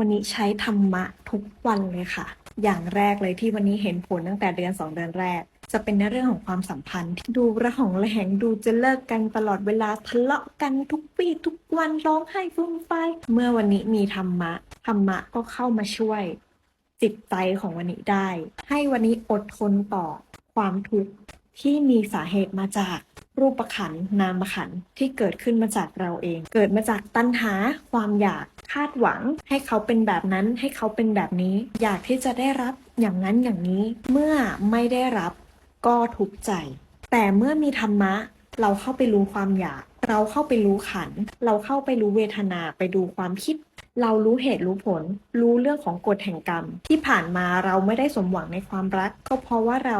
วันนี้ใช้ธรรมะทุกวันเลยค่ะ อย่างแรกเลยที่วันนี้เห็นผลตั้งแต่เดือนสองเดือนแรก จะเป็นในเรื่องของความสัมพันธ์ที่ดูระหองระแหงดูจะเลิกกันตลอดเวลาทะเลาะกันทุกวี่ทุกวันร้องไห้ฟุ้มไฟเมื่อวันนี้มีธรรมะ ธรรมะก็เข้ามาช่วย จิตใจของวันนี้ได้ ให้วันนี้อดทนต่อความทุกข์ที่มีสาเหตุมาจากรูปขันนามขันที่เกิดขึ้นมาจากเราเอง เกิดมาจากตัณหาความอยาก คาดหวัง ให้เขาเป็นแบบนั้นให้เขาเป็นแบบนี้ อยากที่จะได้รับอย่างนั้นอย่างนี้ เมื่อไม่ได้รับก็ทุกข์ใจ แต่เมื่อมีธรรมะ เราเข้าไปรู้ความอยาก เราเข้าไปรู้ขัน เราเข้าไปรู้เวทนาไปดูความคิด เรารู้เหตุรู้ผล รู้เรื่องของกฎแห่งกรรม ที่ผ่านมาเราไม่ได้สมหวังในความรัก ก็เพราะว่าเรา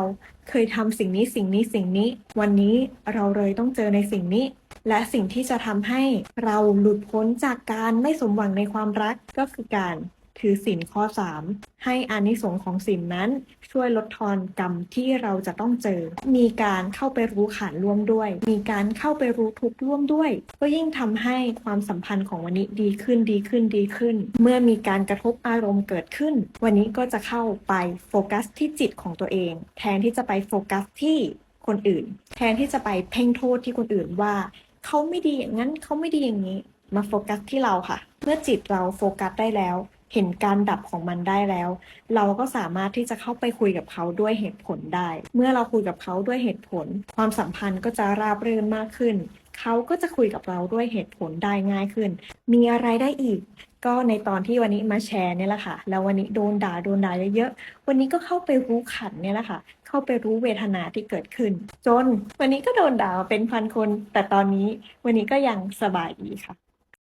เคยทำสิ่งนี้สิ่งนี้สิ่งนี้ วันนี้เราเลยต้องเจอในสิ่งนี้ และสิ่งที่จะทำให้เราหลุดพ้นจากการไม่สมหวังในความรักก็คือการถือศีลข้อ 3 ให้อานิสงส์ของศีลนั้น ช่วยลดทอนกรรมที่เราจะต้องเจอ มีการเข้าไปรู้ขันร่วมด้วย มีการเข้าไปรู้ทุกร่วมด้วย ก็ยิ่งทำให้ความสัมพันธ์ของวันนี้ดีขึ้นดีขึ้นดีขึ้น เมื่อมีการกระทบอารมณ์เกิดขึ้น วันนี้ก็จะเข้าไปโฟกัสที่จิตของตัวเอง แทนที่จะไปโฟกัสที่คนอื่น แทนที่จะไปเพ่งโทษที่คนอื่นว่า เขาไม่ดีอย่างนั้นเขาไม่ดีอย่างนี้ มาโฟกัสที่เราค่ะ เมื่อจิตเราโฟกัสได้แล้ว เห็นการดับของมันได้แล้ว เราก็สามารถที่จะเข้าไปคุยกับเขาด้วยเหตุผลได้ เมื่อเราคุยกับเขาด้วยเหตุผล ความสัมพันธ์ก็จะราบรื่นมากขึ้น เขาก็จะคุยกับเราด้วยเหตุผลได้ง่ายขึ้น มีอะไรได้อีก ก็ในตอนที่วันนี้มาแชร์เนี่ยแหละค่ะ แล้ววันนี้โดนด่าโดนด่าเยอะๆ วันนี้ก็เข้าไปรู้ขันเนี่ยแหละค่ะ เข้าไปรู้เวทนาที่เกิดขึ้น จน วันนี้ก็โดนด่ามาเป็นพันคน แต่ตอนนี้วันนี้ก็ยังสบายดีค่ะ